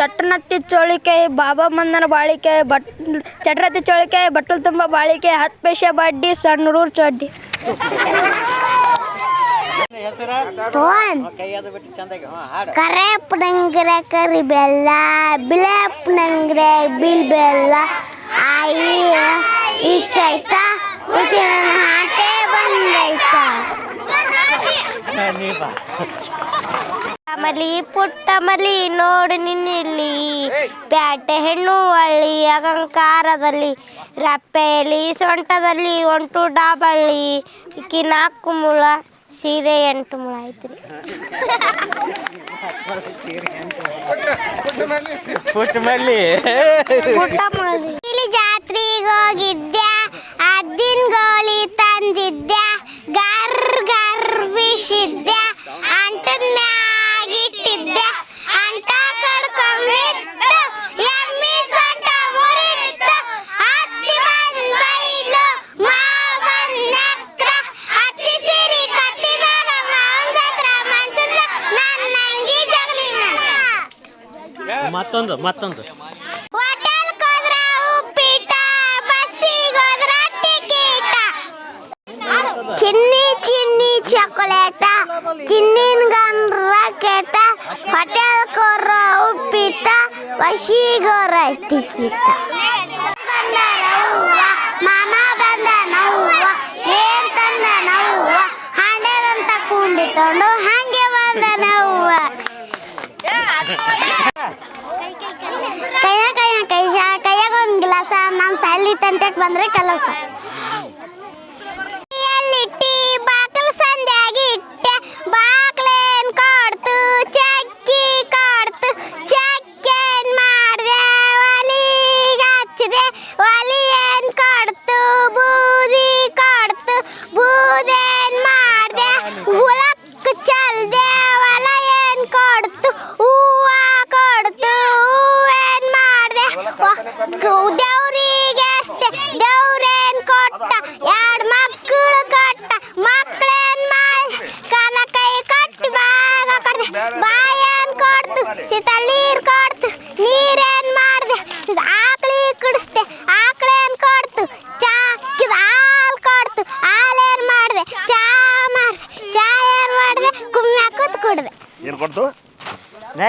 ಚಟ್ಟನತ್ತಿ ಚೋಳಿಕಾಯಿ ಬಾಬಾ ಮಂದನ ಬಾಳಿಕಾಯಿ ಬಟ್ ಚಟ್ರತ್ತಿ ಚೋಳಿಕಾಯಿ ಬಟ್ಟಲು ತುಂಬ ಬಾಳಿಕಾಯಿ ಹತ್ತು ಪೈಸೆ ಬಡ್ಡಿ ಸಣ್ಣ ಹುಡುಗರು ಚಡ್ಡಿ ಹೆಸರ ಟೋನ್ ಕೈಯಾದ ಬಿಟ್ಟು ಚಂದಾಗಿ ಹಾಂ ಹಾಡು ಕರೆಪ್ಪನಂಗ್ರೆ ಕರಿ ಬೆಲ್ಲ ಬಿಳೆಪ್ಪನಂಗ್ರೆ ಬಿಲ್ ಬೆಲ್ಲ ಆಯಿ ಈಕೈತ ಉಚಿನ ಹಾಟೆ ಬಂದೈತ ಮಲಿ ಪುಟ್ಟ ಮಲಿ ನೋಡು ನಿನ್ನಿಲ್ಲಿ. ಬ್ಯಾಟೆ ಹೆಣ್ಣು ಹಳ್ಳಿ ಅಗಂಕಾರದಲ್ಲಿ ರಪ್ಪೆಯಲ್ಲಿ ಸೊಂಟದಲ್ಲಿ ಒಂಟು ಡಾಬಳ್ಳಿ ಇಕ್ಕಿ ನಾಲ್ಕು ಮುಳ ಸೀರೆ ಎಂಟು ಮುಳ ಐತ್ರಿ. ಪುಟ್ಟ ಮಲ್ಲಿ. ಪುಟ್ಟ ಮಲಿ ಇಲ್ಲಿ ಜಾತ್ರೆಗೆ ಹೋಗಿದ್ದೆ ಅದ್ದಿನ ಗೋಳಿ ತಂದಿದ್ದೆ ಗರ್ ಗರ್ ಬೀಸಿದ್ದೆ ಅಂಟದ ಇಟ್ಟಿದ್ದೆ ಅಂಟ ಕಡ್ಕೊಂಡಿತ್ತು ಎಮ್ಮಿ ಸೊಂಟ ಮುರಿತ್ತು ಹತ್ತಿ ಬಂದ್ ಬೈಲು. ಮಾವ ಬಂದ್ ಹತ್ತಿ ಸಿರಿ ಕತ್ತಿ ಮಂಚದ ನನ್ನ ಅಂಗಿ ಮತ್ತೊಂದು ಮತ್ತೊಂದು. ಚಿನ್ನಿ ಚಿನ್ನಿ ಚಾಕೊಲೇಟ ಚಿನ್ನಿನ ಹೋಟೆಲ್ ಕೋರ ಉಪ್ಪಿಟ್ಟ ವಶೀಗೋರ ನವ್ವ ಮಾಮ ಬಂದ ಏನ್ ಕೈಯ ಕೈಯ ಕೈ ಕೈಯಾಗ ಒಂದು ಗ್ಲಾಸ, ನಾನು ಸಾಲಿ ತಂಟಕ್ಕೆ ಬಂದ್ರೆ ಕಲಸ.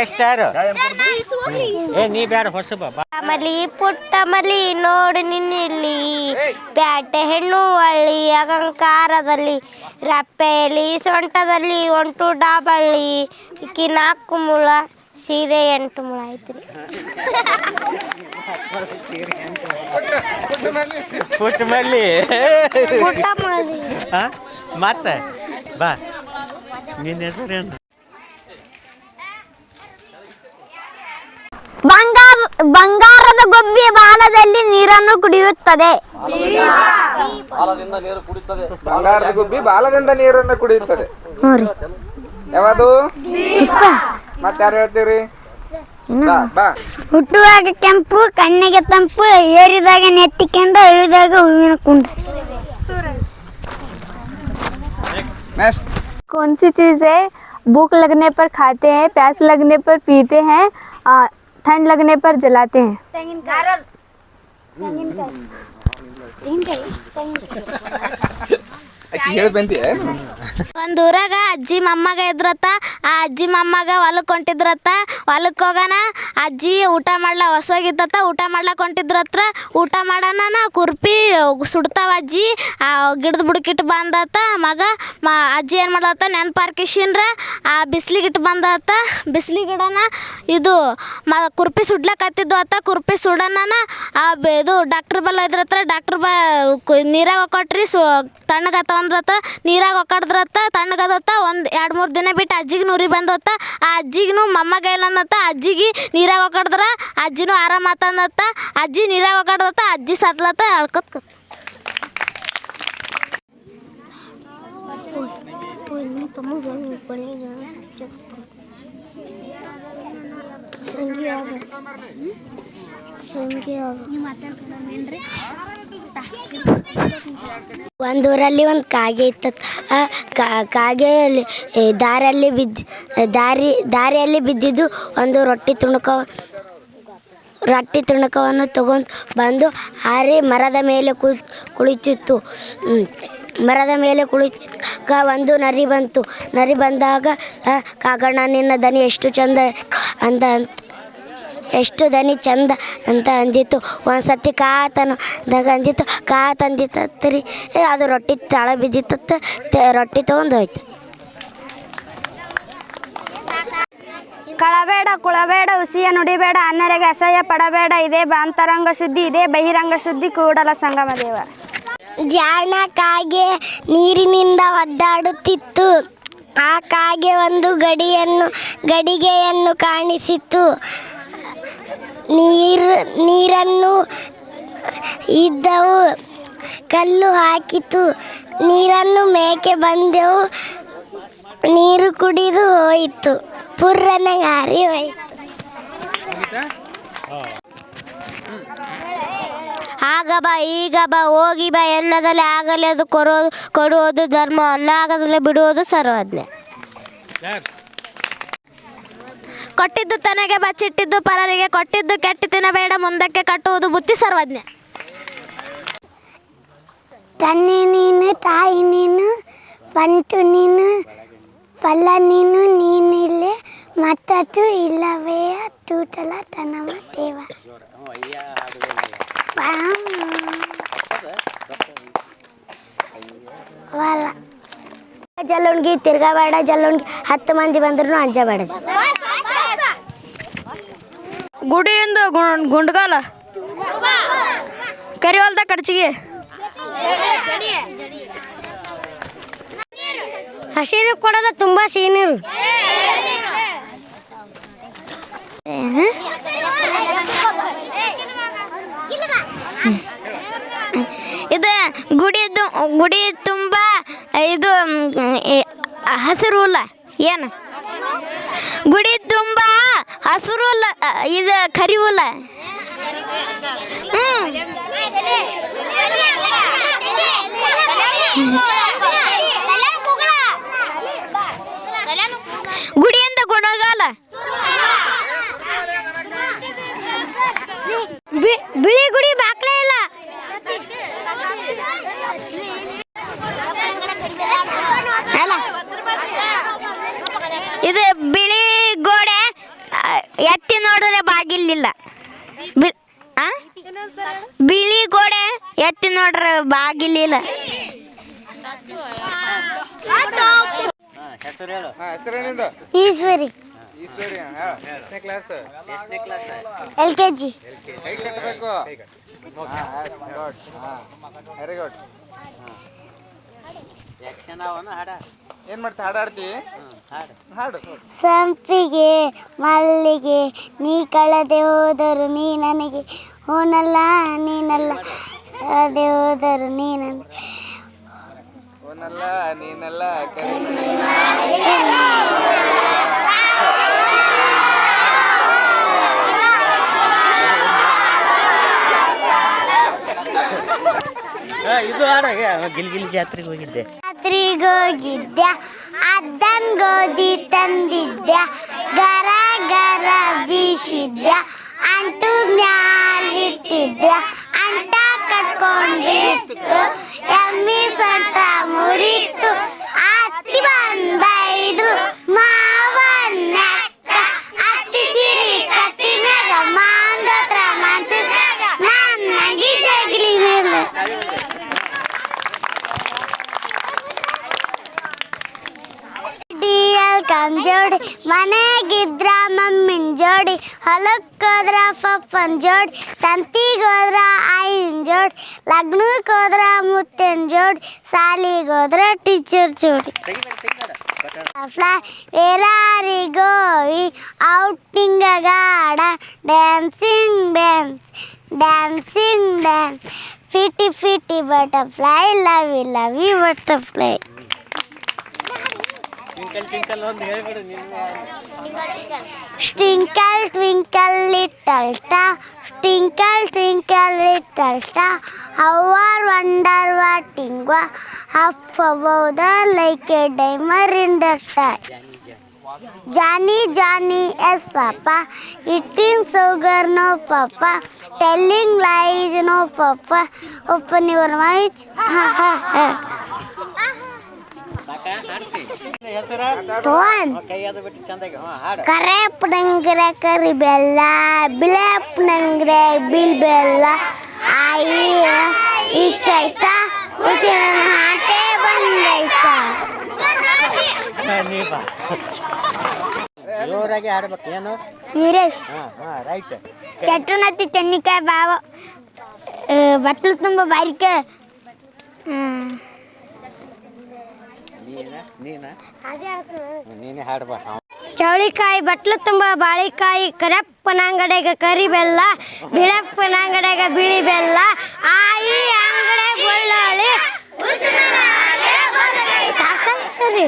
ನೆಕ್ಸ್ಟ್ ಯಾರು ಏ ನೀ ಬೇಡ ಹೊಸ ಬಾ ಬಾ. ಮಲಿ ಪುಟ್ಟ ಮಲಿ ನೋಡು ನಿನ್ನಿಲ್ಲಿ. ಪ್ಯಾಟೆ ಹೆಣ್ಣು ಹಳ್ಳಿ ಅಗಂಕಾರದಲ್ಲಿ ರಪ್ಪೆಯಲ್ಲಿ ಸೊಂಟದಲ್ಲಿ ಒಂಟು ಡಾಬಳ್ಳಿ ಇಕ್ಕಿ ನಾಲ್ಕು ಮುಳ ಸೀರೆ ಎಂಟು ಮುಳ ಐತ್ರಿ. ಪುಟ್ಟ ಮಲ್ಲಿ. ಪುಟ್ಟ ಮಲ್ಲಿ. ಹಾಂ ಮತ್ತೆ ಬಾ. ನಿನ್ನ ಹೆಸರೇನು? ಬಂಗಾರ ಬಂಗಾರದ ಗೊಬ್ಬಿ ಬಾಲದಲ್ಲಿ ನೀರನ್ನು ಕುಡಿಯುತ್ತದೆ ಬಂಗಾರದ ಗುಬ್ಬಿ ಬಾಲದಿಂದ ನೀರನ್ನು ಕುಡಿಯುತ್ತದೆ ಹ್ಞೂ ರೀ ಯಾವುದು ಮತ್ತೆ ಯಾರು ಹೇಳ್ತೀವ್ರಿ ಬಾ ಬಾ ಹುಟ್ಟುವಾಗ ಕೆಂಪು ಕಣ್ಣಿಗೆ ತಂಪು ಏರಿದಾಗ ನೆತ್ತಿಕೊಂಡು ಇಳಿದಾಗ ಹೂವಿನ ಕುಂಡ ನೆಕ್ಸ್ಟ್ कौन सी चीज़ है भूख लगने पर खाते हैं प्यास लगने पर पीते हैं आ, ठंड लगने पर जलाते हैं। ಒಂದ್ ಊರಾಗ ಅಜ್ಜಿ ಮಮ್ಮಗ ಇದ್ರತ್ತ, ಆ ಅಜ್ಜಿ ಮಮ್ಮಗ ಹೊಲಕ್ ಹೊಂಟಿದ್ರತ್ತ, ಹೊಲಕ್ ಹೋಗೋಣ, ಅಜ್ಜಿ ಊಟ ಮಾಡ್ಲ ಹೊಸೋಗಿದ್ದತ್ತ ಊಟ ಮಾಡ್ಲಕ್ ಹೊಂಟಿದ್ರತ್ರ ಊಟ ಮಾಡೋಣ ಕುರ್ಪಿ ಸುಡ್ತಾವ ಅಜ್ಜಿ, ಆ ಗಿಡದ ಬುಡಕಿಟ್ಟು ಬಂದತ್ತ, ಮಗ, ಮ, ಅಜ್ಜಿ ಏನ್ ಮಾಡತ್ತ ನೆನ್ಪಾರ್ಕಿಶಿನ್ರ, ಆ ಬಿಸ್ಲಿಗಿಟ್ಟು ಬಂದತ್ತ ಬಿಸ್ಲಿಗಿಡನ ಇದು, ಮ, ಕುರ್ಪಿ ಸುಡ್ಲಕತ್ತಿದ್ದು ಅತ್ತ, ಕುರ್ಪಿ ಸುಡೋಣ ಆ ಇದು ಡಾಕ್ಟ್ರ್ ಬಲ್ಲ ಇದ್ರತ್ರ, ಡಾಕ್ಟ್ರ್ ಬ, ನೀರಾಗ ಕೊಟ್ರಿ, ಸು ತಣ್ಣಗತ್ತ ಅಂದ್ರತ್ತ ನೀರಾಗ ಒಕ್ಕಡ್ದ್ರತ್ತ ತಣ್ಣಗದತ್ತ, ಒಂದು ಎರಡು ಮೂರು ದಿನ ಬಿಟ್ಟು ಅಜ್ಜಿಗೆ ನೂರಿ ಬಂದತ್ತ. ಆ ಅಜ್ಜಿಗೂ ಮೊಮ್ಮಗ ಏನಂದತ್ತ ಅಜ್ಜಿಗೆ ನೀರಾಗ ಒಕ್ಕಡ್ದ್ರ ಅಜ್ಜಿನೂ ಆರಾಮ ಆತಂದತ್ತ. ಅಜ್ಜಿ ನೀರಾಗ ಒಕ್ಕಡ್ದತ್ತ ಅಜ್ಜಿ ಸತ್ಲತ್ತ ಅಳ್ಕೊತ್ ಕೂತ್. ಒಂದು ಊರಲ್ಲಿ ಒಂದು ಕಾಗೆ ಇತ್ತ ಕಾಗೆಯಲ್ಲಿ ದಾರಿಯಲ್ಲಿ ಬಿದ್ದು ದಾರಿ ದಾರಿಯಲ್ಲಿ ಬಿದ್ದಿದ್ದು ಒಂದು ರೊಟ್ಟಿ ತುಣುಕ ರೊಟ್ಟಿ ತುಣುಕವನ್ನು ತಗೊಂಡು ಬಂದು ಹಾರಿ ಮರದ ಮೇಲೆ ಕು ಕುಳಿತಿತ್ತು. ಮರದ ಮೇಲೆ ಕುಳಿತಾಗ ಒಂದು ನರಿ ಬಂತು. ನರಿ ಬಂದಾಗ ಕಾಗಣ್ಣ ನಿನ್ನ ದನಿ ಎಷ್ಟು ಚಂದ ಅಂದ ಅಂತ ಎಷ್ಟು ದನಿ ಚಂದ ಅಂತ ಅಂದಿತ್ತು. ಒಂದು ಸತಿ ಕಾತನು ದಾಗ ಅಂದಿತ್ತು ಕಾತ್ ರೀ ಅದು ರೊಟ್ಟಿ ತಳ ಬಿದ್ದಿತ್ತ ರೊಟ್ಟಿ ತೊಗೊಂಡು ಹೋಯ್ತು. ಕಳಬೇಡ ಕುಳಬೇಡ ಉಸಿಯ ನುಡಿಬೇಡ ಅನ್ನರಿಗೆ ಅಸಹ್ಯ ಪಡಬೇಡ ಇದೇ ಬಾಂತರಂಗ ಶುದ್ಧಿ ಇದೇ ಬಹಿರಂಗ ಶುದ್ಧಿ ಕೂಡಲ ಸಂಗಮ ದೇವ. ಜಾಣ ಕಾಗೆ ನೀರಿನಿಂದ ಒದ್ದಾಡುತ್ತಿತ್ತು. ಆ ಕಾಗೆ ಒಂದು ಗಡಿಯನ್ನು ಗಡಿಗೆಯನ್ನು ಕಾಣಿಸಿತು ನೀರು, ನೀರನ್ನು ಇದ್ದವು, ಕಲ್ಲು ಹಾಕಿತು. ನೀರನ್ನು ಮೇಕೆ ಬಂದೆವು, ನೀರು ಕುಡಿದು ಹೋಯಿತು, ಪುರ್ರನೆ ಹಾರಿ ಹೋಯಿತು. ಆಗ ಬಾ ಈಗ ಬಾ ಹೋಗಿ ಬಾ ಎನ್ನದಲ್ಲಿ ಆಗಲೇ, ಅದು ಕೊಡೋದು ಕೊಡುವುದು ಧರ್ಮ ಅನ್ನಾಗದಲ್ಲೇ ಬಿಡುವುದು ಸರ್ವಜ್ಞ. ಕೊಟ್ಟಿದ್ದು ತನಗೆ ಬಚ್ಚಿಟ್ಟಿದ್ದು ಪರರಿಗೆ, ಕೊಟ್ಟಿದ್ದು ಕೆಟ್ಟು ತಿನ್ನಬೇಡ ಮುಂದಕ್ಕೆ ಕಟ್ಟುವುದು ಬುತ್ತಿ ಸರ್ವಜ್ಞ. ತನ್ನೆ ನೀನು, ತಾಯಿ ನೀನು ಪಂಟು ನೀನು, ಫಲ ನೀನು, ನೀನಿಲ್ಲೇ, ಮತ್ತದು ಇಲ್ಲವೇ ತೂಟಲ ತನಮ ದೇವ. ವಲ ಜಲ್ಲುಣ್ಗಿ ತಿರ್ಗಬೇಡ ಜಲ್ಲುಣ್ಗಿ ಹತ್ತು ಮಂದಿ ಬಂದ್ರು ಅಂಜಬೇಡ ಗುಡಿಯಿಂದ ಗುಂಡ್ ಗುಂಡ್ಗಾಲ? ಕರಿವಲ್ದ ಕಡ್ಚಿಗೆ? ಹಸಿರು ಕೊಡೋದ ತುಂಬಾ ಸೀನಿರು ಇದು ಗುಡಿ ಗುಡಿ ತುಂಬ ಇದು ಮ್, ಹಸಿರು ಹುಲ್ಲ. ಏನು? ಗುಡಿ ತುಂಬ ಹಸಿರು ಹುಲ್ಲ ಇದು ಕರಿ ಹುಲ್ಲ. ಗುಡಿಯಿಂದ ಗುಣಗಾಲ ಬಿಳಿ ಗುಡಿ ಬಾಕ್ಲೇ ಇಲ್ಲ ಅಲ್ಲ. ಇದು ಬಿಳಿ ಗೋಡೆ ಆ, ಎತ್ತಿ ನೋಡಿದ್ರೆ ಬಾಗಿಲಿಲ್ಲ ಬಿ- ಆ? ಬಿಳಿ ಗೋಡೆ ಎತ್ತಿ ನೋಡ್ರೆ ಹೆಸರು ಹೇಳು. ಹೆಸರೇನಿಂದ ಈಶ್ವರಿ. ಈಶ್ವರಿ ಎಷ್ಟನೇ ಕ್ಲಾಸ್ ಎಷ್ಟನೇ ಕ್ಲಾಸ್ ಎಲ್ ಕೆ ಜಿ. ಕೈ ಕಟ್ಟಬೇಕು ವೆರಿ ಗುಡ್ ಯಕ್ಷನ ಅವನ ಹಾಡ. ಏನ್ ಮಾಡ್ತಿ? ಹಾಡಾಡ್ತಿ ಹ್ಞೂ ಹಾಡು. ಹಾಡು. ಸಂಪಿಗೆ ಮಲ್ಲಿಗೆ ನೀ ಕಳದೆ ಹೋದರು ನೀ ನನಗೆ ಹೋನಲ್ಲ ನೀನಲ್ಲ. ಕಳೆದೆ ಹೋದರು ನೀ ನನಗೆ ಓನಲ್ಲ ನೀನಲ್ಲ ಇದು ಹಾಡ ಗಿಲ್ಗಿಲ್ ಜಾತ್ರೆಗೆ ಹೋಗಿದ್ದೆ. ಜಾತ್ರೆಗೆ ಹೋಗಿದ್ದೆ ಅದನ್ ಗೋಧಿ ತಂದಿದ್ದೆ ಗರ ಗರ ಬೀಸಿದ್ದೆ ಅಂಟು ಜ್ಞಾನಿಟ್ಟಿದ್ದೆ ಕಟ್ಕೊಂಡಿತ್ತು ಎಮ್ಮಿ ಸೊಂಟ ಮುರಿತು ಅತ್ತಿ ಬಂದೈದ್ರು ಮಾವನ್ನ ಅತ್ತಿ ಸಿರಿ ಕತ್ತಿ ಮ್ಯಾಗ ಮಾಂದತ್ರ ಮನ್ಸಿದ್ರಾಗ ನನ್ನಗಿ ಜಗಲಿ ಮೇಲೆ ಡಿಯಲ್ ಕಮ್ ಜೋಡಿ ಮನೆಗಿದ್ರ ಮಮ್ಮಿನ ಜೋಡಿ ಹೊಲಕ್ಕೋದ್ರ ಪಪ್ಪನ ಜೋಡಿ ಸಂತಿಗೋದ್ರ ಆಯಿನ ಜೋಡಿ ಲಗ್ನಕ್ಕೆ ಹೋದ್ರ ಮುತ್ತಿನ ಜೋಡಿ ಸಾಲಿಗೋದ್ರ ಟೀಚರ್ ಜೋಡಿ fly where are we going outing garden dancing dance dancing dance ಫಿಟಿ ಫಿಟಿ butterfly love you love Twinkle, twinkle, little star. Twinkle, twinkle, little star. How I wonder what in Up above the like a diamond in the sky. Johnny, Johnny, yes, Papa. Eating sugar, no, Papa. Telling lies, no, Papa. Open your mouth. Ha, ha, ha. ಕರೆಪ್ಪನಂಗ್ರೆ ಕರಿ ಬೆಲ್ಲ ಬಿಳೆಪ್ಪನಂಗ್ರೆ bill ಬೆಲ್ಲ ಆಯಿ ಈ ಹಾಟೆ ಬಂದೈತ. ನೀ ಬಾ. ಜೋರಾಗಿ ಆಡ್ಬೇಕು ಏನು? ವೀರೇಶ್ ರೈಟ್. ಚಟ್ರನತ್ತಿ ಚೆನ್ನಿಕಾಯಿ ಬಾವ ಬಟ್ಲು ತುಂಬ ಬಾರಿಕೆ. ನೀನ? ಹಾಡ್ಬಾ ಚೌಳಿಕಾಯಿ ಬಟ್ಲು ತುಂಬ ಬಾಳಿಕಾಯಿ ಕರಪ್ಪನಂಗಡೆಗ ಕರಿ ಬೆಲ್ಲ ಬಿಳಪ್ಪನಂಗಡೆಗ ಬಿಳಿ ಬೆಲ್ಲ ಆಯಿ ಅಂಗಡೆ ಬೆಳ್ಳಾಳಿ ತಾತಂಕರಿ.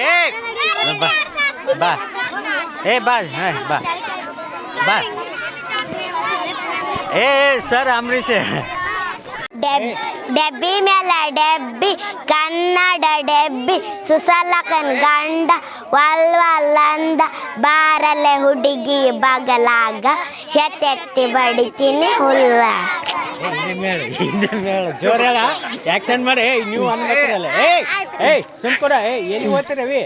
ಏ! ಬಾ. ಬಾ ಏ, ಬಾ, ಹಾಂ, ಬಾ. ಬಾ. ಏ ಸರ್ ಅಂಬರೀಷ್ ಡೆಬ್, ಡೆಬ್ಬಿ ಮೇಲೆ ಕನ್ನಡ ಡೆಬ್ಬಿ ಸುಸಲಕನ್ ಗಂಡ ವಲ್ ವಲ್ಲಂದ ಬಾರಲೆ ಹುಡುಗಿ ಬಗಲಾಗ ಎತ್ತೆತ್ತಿ ಬಡಿತೀನಿ ಹುಲ್ಲ. ಮೇಳ ಹಿಂದೆ ಮೇಳ ಜೋರ್ ಹೇಳ ಆಕ್ಷನ್ ಮಾಡಿ ನೀವು ಅನ್ಬೇಕಿರಲ್ಲ ಏಯ್ ಏಯ್ ಸುಮ್ಕೂಡ ಏಯ್ ಎಲ್ಲಿ ಓದ್ತಿರವಿ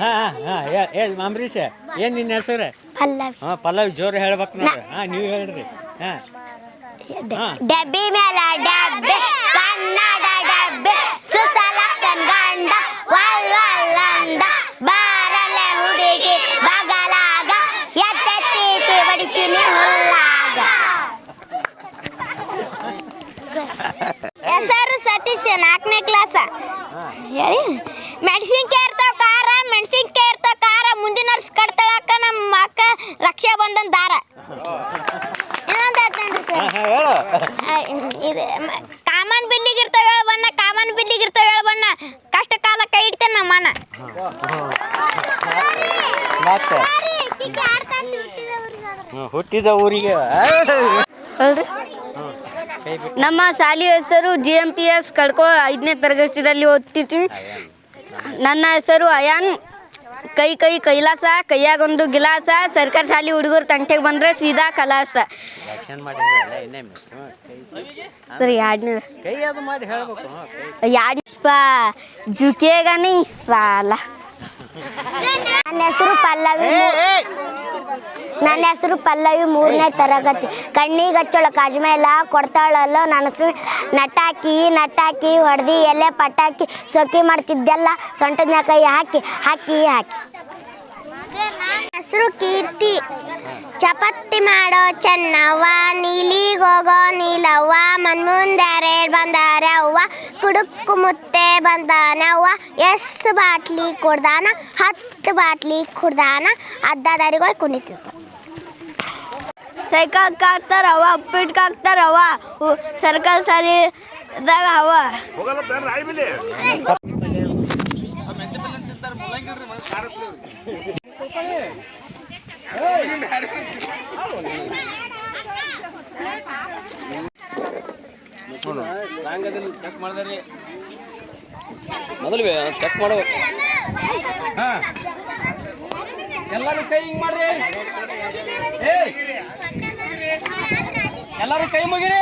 ಹಾಂ ಹಾಂ ಹಾಂ ಏ ಅಂಬರೀಷ್ ಏನು ನಿನ್ನ ಹೆಸರು? ಪಲ್ಲವಿ. ಹಾಂ ಪಲ್ಲವಿ ಜೋರು ಹೇಳ್ಬೇಕು ನೋಡ್ರಿ. ಹಾ ನೀವು ಹೇಳ್ರಿ. ಹಾ. ಡಬ್ಬಿ ಮೇಲ ಡೆಬ್ಬಿ ಕನ್ನಡ ಡಬ್ಬಿ ಸುಸಲಕನ್ ಹೇಳಿ? ಮೆಣಸಿನ್ಕಾಯಿ ಇರ್ತಾವ ಖಾರ ಮೆಣಸಿನ್ಕಾಯಿ ಇರ್ತಾವ ಖಾರ ಮುಂದಿನ ವರ್ಷ ಕಟ್ತಳಕ್ಕ ನಮ್ಮ ಅಕ್ಕ ರಕ್ಷಾ ಬಂಧನ್ ದಾರ. ಇದು ಕಾಮನ್ ಬಿಲ್ಲಿಗೆ ಇರ್ತಾವ ಹೇಳ ಬಣ್ಣ ಕಾಮನ್ ಬಿಲ್ಲಿಗೆ ಇರ್ತಾವ ಹೇಳ ಬಣ್ಣ. ಕಷ್ಟ ಕಾಲ ಕೈ ಇಡ್ತೇನೆ ನಮ್ಮ ಅಣ್ಣ. ಹುಟ್ಟಿದ ಊರಿಗೆ. ಅಲ್ರಿ? ನಮ್ಮ ಶಾಲೆಯ ಹೆಸರು G M P S Kadko ಐದನೇ ತರಗತಿಯಲ್ಲಿ ಓದ್ತಿದ್ವಿ ನನ್ನ ಹೆಸರು ಅಯಾನ್. ಕೈ ಕೈ ಕೈಲಾಸ ಕೈಯಾಗೊಂದು ಗಿಲಾಸ. ಸರ್ಕಾರಿ ಶಾಲೆ ಹುಡುಗರು ತಂಟೆಗೆ ಬಂದ್ರೆ ಸೀದಾ ಕಲಾಸ. ಸರಿ ಎರಡನೇ ಕೈ ಅದು ಮಾಡಿ ಹೇಳ್ಬೇಕು. ಹ್ಞೂ ಕೈ ಎರಡು ಜುಕೇಗನೇ ಸಾಲ. ನನ್ನ ಹೆಸರು ಪಲ್ಲವಿ ನನ್ನ ಹೆಸರು ಪಲ್ಲವಿ ಮೂರನೇ ತರಗತಿ. ಕಣ್ಣಿಗೆ ಹಚ್ಚೋಳ ಕಾಜ್ಮೇಲ ಕೊಡ್ತಾಳಲ್ಲ ನನ್ನ ಹೆಸರು ನಟಾಕಿ ನಟಾಕಿ ಹೊಡೆದಿ ಎಲೆ ಪಟಾಕಿ ಸೊಕ್ಕಿ ಮಾಡ್ತಿದ್ದೆಲ್ಲ ಸೊಂಟದ ಕೈ ಹಾಕಿ ಹಾಕಿ ಹಾಕಿ. ಹೆಸರು ಕೀರ್ತಿ. ಚಪಾತಿ ಮಾಡೋ ಚೆನ್ನವ್ವ ನೀಲಿಗೋಗೋ ನೀಲವ್ವ ಮನ್ಮುಂದರೆ ಬಂದಾರ ಅವ್ವ ಕುಡುಕು ಮುತ್ತೆ ಬಂದಾನವ್ವ ಎಷ್ಟು ಬಾಟ್ಲಿ ಕುಡ್ದಾನ ಹತ್ತು ಬಾಟ್ಲಿ ಕುಡ್ದಾನ ಅರ್ಧದಾರಿಗೆ ಹೋಗಿ ಕುಣಿತಿದ್ದ ಸೈಕಲ್ಗೆ ಹಾಕ್ತಾರ ಅವ ಉಪ್ಪಿಟ್ಗೆ ಹಾಕ್ತಾರ ಅವ ಉ- ಸರ್ಕಾರಿ ಶಾಲೆದಾಗ ಮಾಡಿದ್ರಿ ಮೊದಲು ಚೆಕ್ ಮಾಡ್ಬೇಕು ಎಲ್ಲರೂ ಕೈ ಹಿಂಗ್ ಮಾಡ್ರಿ. ಎಲ್ಲರೂ ಕೈ ಮುಗಿರಿ.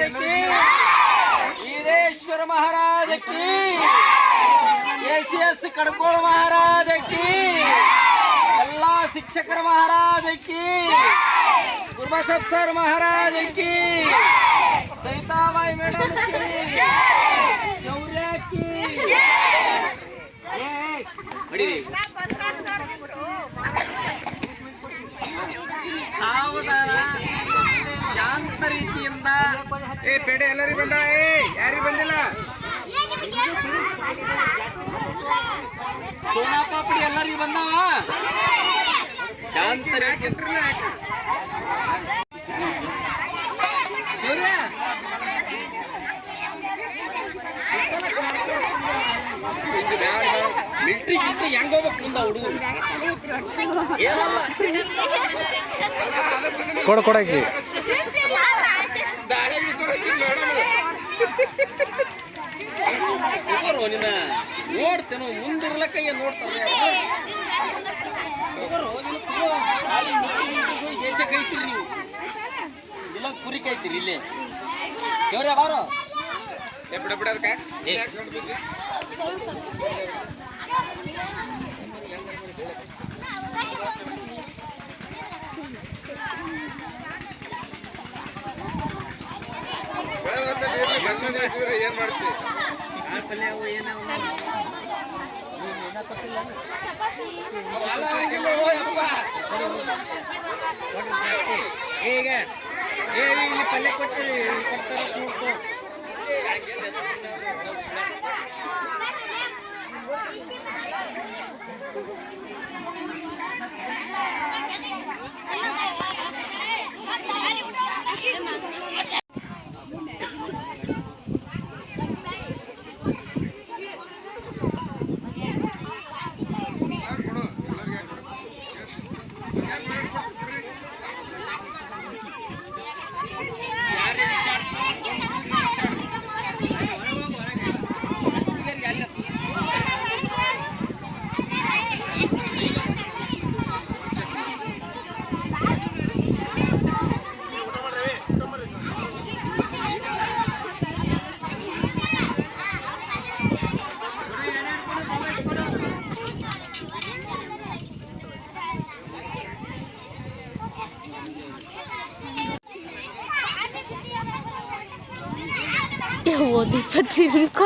महाराज की। वीरेश्वर महाराज की। एसीएस कड़कोड़ महाराज की। अल्लाह शिक्षकर महाराज की। गुरबसब सर महाराज की। सविताबाई मैडम की। चौर्या की। सावधान। ಏ ಪೇಡೆ ಎಲ್ಲರಿಗೂ ಬಂದ? ಏ ಯಾರಿಗೂ ಬಂದಿಲ್ಲ? ಸೋನಾ ಪಾಪಡಿ ಎಲ್ಲರಿಗೂ ಬಂದಾವ ಶಾಂತ ಸೂರ್ಯ. ಮಿಲ್ಟ್ರಿ ಗಿಲ್ಟ್ರಿ ಹೆಂಗ ಹೋಗ್ಬೇಕು ಮುಂದ ಹುಡುಗರು? ಏನಲ್ಲ? ಕೊಡ ಕೊಡಕ್ಕೆ ಹೋಗರು ನಿನ್ನ. ನೋಡ್ತೇನು ಮುಂದಿರ್ಲಕ್ಕ ಏನ್ ನೋಡ್ತಾರೆ. ಹೋಗರು ನಿನ್ನ ದೇಶ ಕೈತೀರಿ ನೀವು. ಇಲ್ಲ ಕುರಿ ಕೈತೀರಿ ಇಲ್ಲಿ. ದೇವ್ರೆ ಬಾರೋ. ಬಿಡ ಬಿಡ ಬಿಡೋದಕ್ಕೆ ಏನ್ ಮಾಡ್ತೀವಿ. ಈಗ ಏ ಇಲ್ಲಿ ಪಲ್ಯ ಕೊಟ್ಟು ಕೊಡ್ತಾರೆ ಕೊಡ್ತಾರೆ.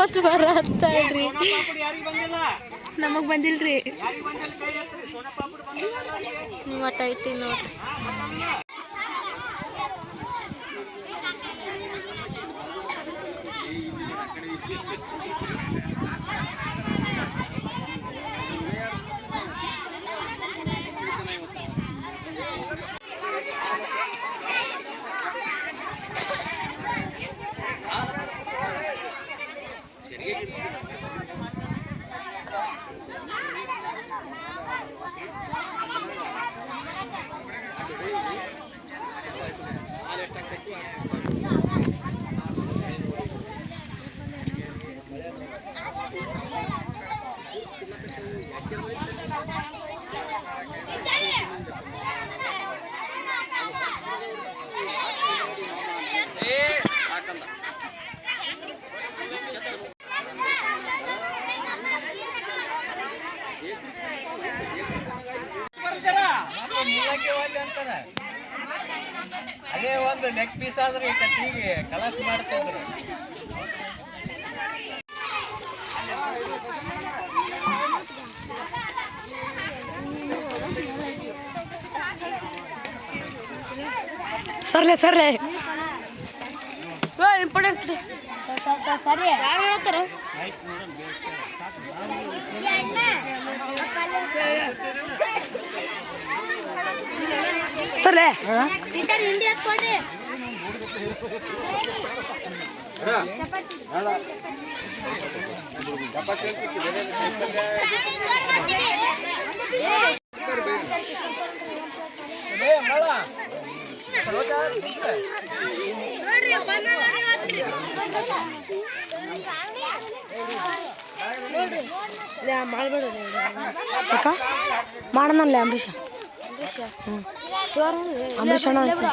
ತಿನ್ಕೋತ ಬರ ಅಂತ ಹೇಳ್ರಿ. ಬಂದಿಲ್ಲ? ನಮಗ್ ಬಂದಿಲ್ರಿ. ಯಾರಿಗ್ ಬಂದಿಲ್ಲ ಕೈ ಸೋನಾ ಪಾಪಡಿ ಬಂದಿಲ್ಲ ನೀವು ಒಟ್ಟ ಐತಿ ನೋಡ್ರಿ ಅದೇ ಒಂದು ಲೆಗ್ ಪೀಸ್ ಆದ್ರೆ ಕಟ್ಟಿಗೆ ಕಲಾಸ ಮಾಡ್ತಿದ್ರು ಸರ್ಲೆ ಸರ್ಲೆ. ಇಂಪಾರ್ಟೆಂಟ್ ಸರಿ. ಯಾರು ಹೇಳ್ತಾರ? ಸರ್ಲೆ ಮಳ. ಅಕ್ಕ ಮಾಡನಲ್ಲ ಅಂಬರೀಷ ಹ್ಞೂ ಅಂಬರೀಷ್ ಅಣ್ಣ ಅಂತ